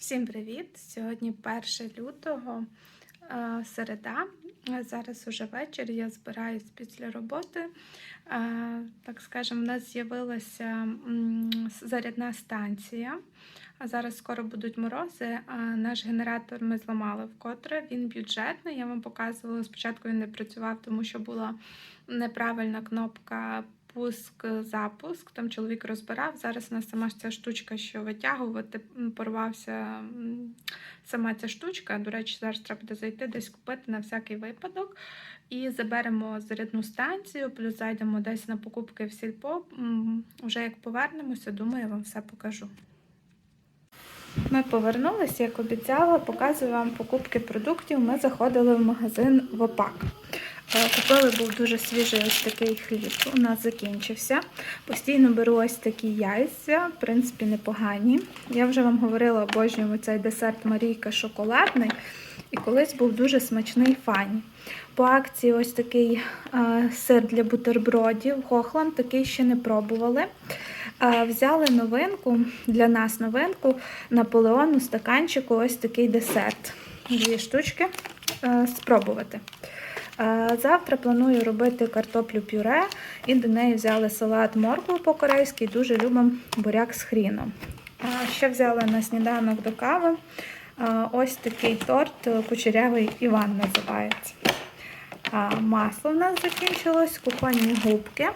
Всім привіт! Сьогодні 1 лютого, е, середа. Зараз уже вечір. Я збираюсь після роботи. Е, Так скажемо, в нас з'явилася зарядна станція. А зараз скоро будуть морози. Наш генератор ми зламали вкотре. Він бюджетний. Я вам показувала. Спочатку він не працював, тому що була неправильна кнопка пуск, запуск. Там чоловік розбирав. Зараз у нас сама ця штучка, що витягувати, порвався сама ця штучка. До речі, зараз треба буде зайти десь купити на всякий випадок. І заберемо зарядну станцію, плюс зайдемо десь на покупки в сільпо. М, Уже як повернемося, думаю, я вам все покажу. Ми повернулися, як обіцяла, показую вам покупки продуктів. Ми заходили в магазин в ОПАК. Купили був дуже свіжий ось такий хліб. У нас закінчився. Постійно беру ось такі яйця, в принципі, непогані. Я вже вам говорила, обожнюємо цей десерт Марійка шоколадний. І колись був дуже смачний фані. По акції ось такий е, сир для бутербродів. Хохланд такий ще не пробували. Е, взяли новинку, для нас новинку, Наполеон у стаканчику ось такий десерт. Дві штучки е, спробувати. Завтра планую робити картоплю пюре і до неї взяли салат моркву по-корейськи. Дуже любимо буряк з хріном. Ще взяли на сніданок до кави. Ось такий торт кучерявий Іван називається. Масло в нас закінчилось, кухонні губки.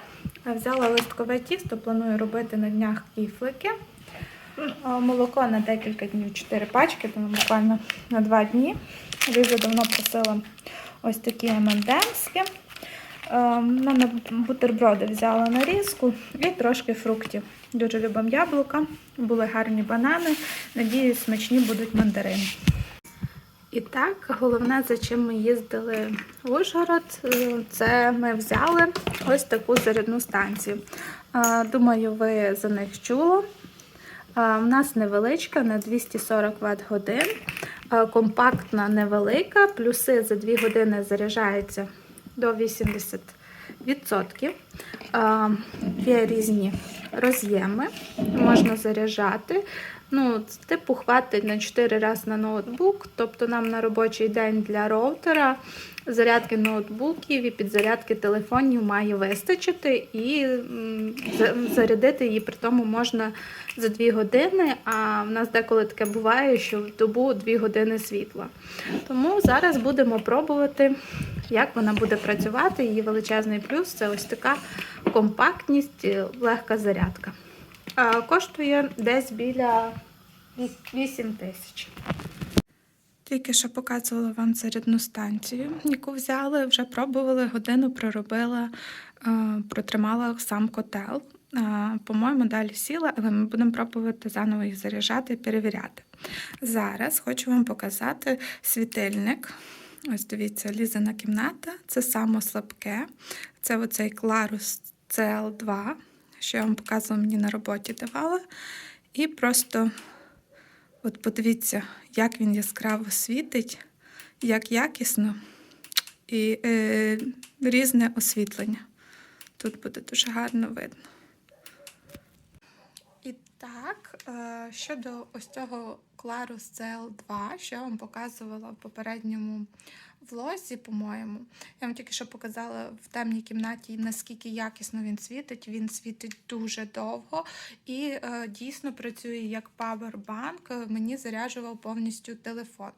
Взяла листкове тісто, планую робити на днях кіфлики. Молоко на декілька днів, 4 пачки, буквально на 2 дні. Ліза давно просила ось такі ММДМські. На бутерброди взяла нарізку і трошки фруктів. Дуже любимо яблука, були гарні банани. Надіюсь, смачні будуть мандарини. І так, головне, за чим ми їздили в Ужгород, е, це ми взяли ось таку зарядну станцію. Е, Думаю, ви за них чули. Е, У нас невеличка на 240 Вт годин, Е, компактна невелика, плюси за 2 години заряджаються до 80%. Е, Є різні роз'єми, можна заряджати. Ну, типу, хватить на 4 рази на ноутбук, тобто нам на робочий день для роутера зарядки ноутбуків і підзарядки телефонів має вистачити, і зарядити її при тому можна за 2 години, а в нас деколи таке буває, що в добу 2 години світла. Тому зараз будемо пробувати, як вона буде працювати. Її величезний плюс це ось така компактність, е, легка зарядка. Коштує десь біля 8 тисяч. Тільки що показувала вам зарядну станцію, яку взяли, вже пробували, годину проробила, е, протримала сам котел. Е, По-моєму, далі сіла, але ми будемо пробувати заново їх заряджати і перевіряти. Зараз хочу вам показати світильник. Ось дивіться, лізана кімната. Це само слабке. Це оцей Clarus CL2, що я вам показувала, мені на роботі давала. І просто От подивіться, як він яскраво світить, як якісно і е, різне освітлення. Тут буде дуже гарно видно. І так, е, щодо ось цього Clarus CL2, що я вам показувала в попередньому влозі, по-моєму. Я вам тільки що показала в темній кімнаті, наскільки якісно він світить. Він світить дуже довго і е, дійсно працює як павербанк. Мені заряджував повністю телефон.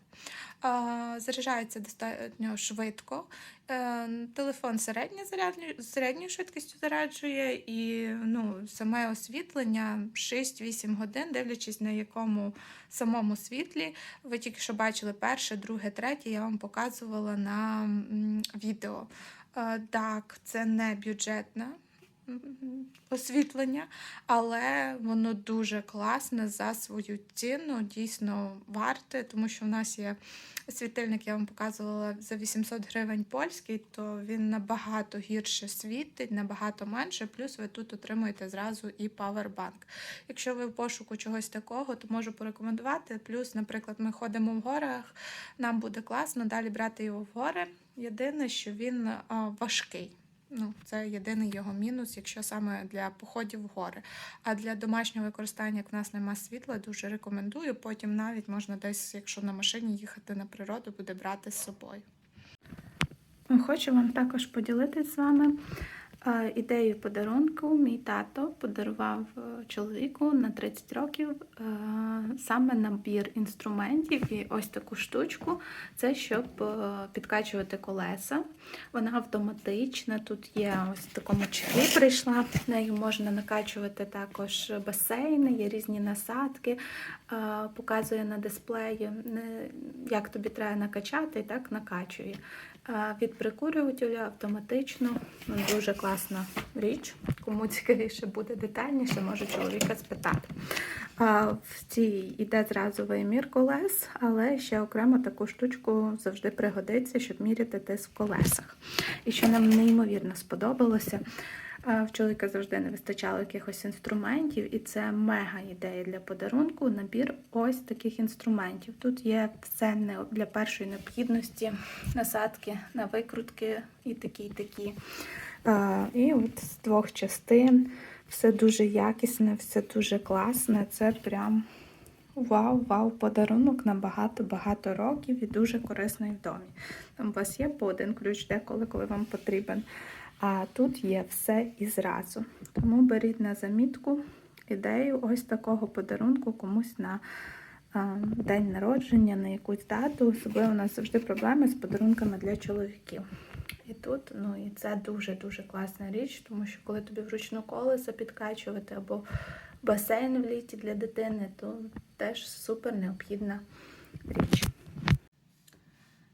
Заряджається достатньо швидко. Е, телефон середньою швидкістю заряджує, і ну, саме освітлення 6-8 годин, дивлячись на якому самому світлі. Ви тільки що бачили перше, друге, третє, я вам показувала на відео. Е, Так, це не бюджетне м, освітлення, але воно дуже класне за свою ціну, дійсно варте, тому що в нас є світильник, я вам показувала за 800 гривень польський, то він набагато гірше світить, набагато менше. Плюс ви тут отримуєте зразу і павербанк. Якщо ви в пошуку чогось такого, то можу порекомендувати. Плюс, наприклад, ми ходимо в горах, нам буде класно далі брати його в гори. Єдине, що він важкий. Ну, це єдиний його мінус, якщо саме для походів в гори. А для домашнього використання, як в нас нема світла, дуже рекомендую. Потім навіть можна десь, якщо на машині їхати на природу, буде брати з собою. Хочу вам також поділитися з вами ідеєю подарунку. Мій тато подарував е, чоловіку на 30 років е, саме набір інструментів і ось таку штучку. Це щоб е, підкачувати колеса. Вона автоматична. Тут є ось в такому чехлі прийшла. Нею можна накачувати також басейни, є різні насадки. Показує на дисплеї, як тобі треба накачати, і так накачує. Від прикурювателя автоматично ну, дуже класна річ. Кому цікавіше буде детальніше, може чоловіка спитати. В цій йде зразу вимір колес, але ще окремо таку штучку завжди пригодиться, щоб міряти тиск в колесах. І що нам неймовірно сподобалося. В чоловіка завжди не вистачало якихось інструментів, і це мега ідея для подарунку. Набір ось таких інструментів. Тут є все для першої необхідності, насадки на викрутки і такі, і такі. І от з двох частин все дуже якісне, все дуже класне. Це прям вау, вау, подарунок на багато-багато років і дуже корисний в домі. Там у вас є по один ключ деколи, коли вам потрібен. А тут є все і зразу. Тому беріть на замітку ідею ось такого подарунку комусь на а, день народження, на якусь дату. Особливо у нас завжди проблеми з подарунками для чоловіків. І тут, ну і це дуже-дуже класна річ, тому що коли тобі вручну колесо підкачувати або басейн в літі для дитини, то теж супер необхідна річ.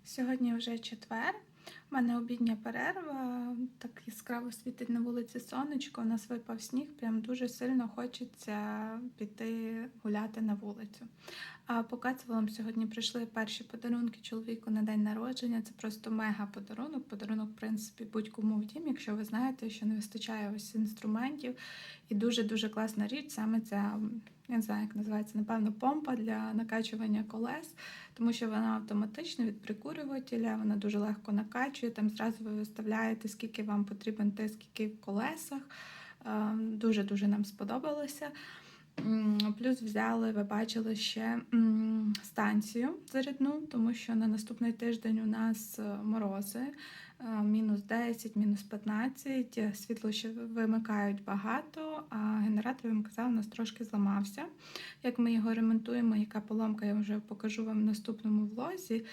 Сьогодні вже четвер. У мене обідня перерва, так яскраво світить на вулиці сонечко, у нас випав сніг, прям дуже сильно хочеться піти гуляти на вулицю. А показувала вам сьогодні прийшли перші подарунки чоловіку на день народження. Це просто мега подарунок. Подарунок, в принципі, будь-кому в дім, якщо ви знаєте, що не вистачає ось інструментів. І дуже-дуже класна річ, саме ця, я не знаю, як називається, напевно, помпа для накачування колес, тому що вона автоматична від прикурювателя, вона дуже легко накачує. Там зразу ви виставляєте, скільки вам потрібен тиск, який в колесах. Е, Дуже-дуже нам сподобалося. Плюс взяли, ви бачили ще станцію зарядну, тому що на наступний тиждень у нас е, морози, е, мінус 10, мінус 15, е, світло ще вимикають багато, а генератор, я вам казала, у нас трошки зламався. Як ми його ремонтуємо, яка поломка, я вже покажу вам в наступному влозі.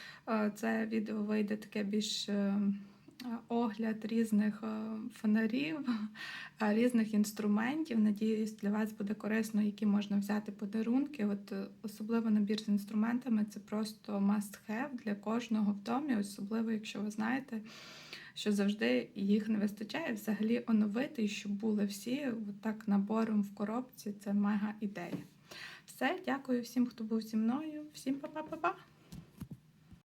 Це відео вийде таке більш. Огляд різних е, фонарів, е, різних інструментів. Надіюсь, для вас буде корисно, які можна взяти подарунки. От е, особливо набір з інструментами це просто must have для кожного в домі, особливо, якщо ви знаєте, що завжди їх не вистачає. Взагалі оновити, щоб були всі так набором в коробці. Це мега ідея. Все, дякую всім, хто був зі мною. Всім па-па-па-па!